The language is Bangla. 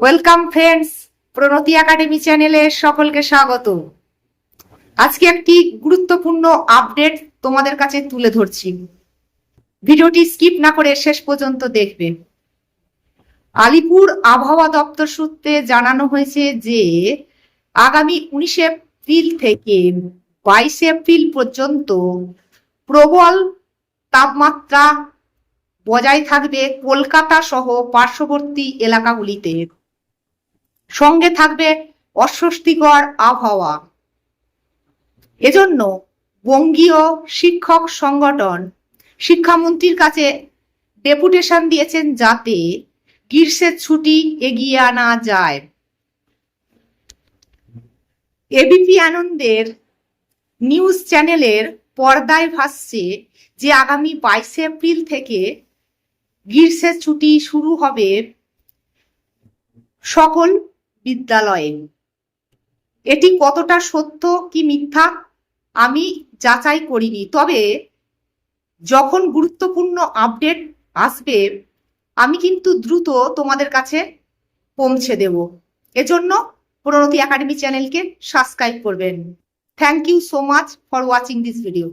ওয়েলকাম ফ্রেন্ডস প্রণতি একাডেমি চ্যানেলে সকলকে স্বাগত আজকে একটি গুরুত্বপূর্ণ আপডেট তোমাদের কাছে তুলে ধরছি। ভিডিওটি স্কিপ না করে শেষ পর্যন্ত দেখবেন। আলিপুর আবহাওয়া দপ্তর সূত্রে জানানো হয়েছে যে, আগামী উনিশে এপ্রিল থেকে বাইশে এপ্রিল পর্যন্ত প্রবল তাপমাত্রা বজায় থাকবে কলকাতা সহ পার্শ্ববর্তী এলাকাগুলিতে। সঙ্গে থাকবে অস্বস্তিকর আবহাওয়া। এজন্য বঙ্গীয় শিক্ষক সংগঠন শিক্ষামন্ত্রীর কাছে ডেপুটেশন দিয়েছেন যাতে গ্রীষ্মের ছুটি এগিয়ে আনা যায়। এবিপি আনন্দের নিউজ চ্যানেলের পর্দায় ভাসছে যে আগামী বাইশে এপ্রিল থেকে গ্রীষ্মের ছুটি শুরু হবে সকল বিদ্যালয়ে। এটি কতটা সত্য কি মিথ্যা আমি যাচাই করিনি। তবে যখন গুরুত্বপূর্ণ আপডেট আসবে, আমি কিন্তু দ্রুত তোমাদের কাছে পৌঁছে দেব। এজন্য প্রণতি একাডেমি চ্যানেলকে সাবস্ক্রাইব করবেন। Thank you so much for watching this video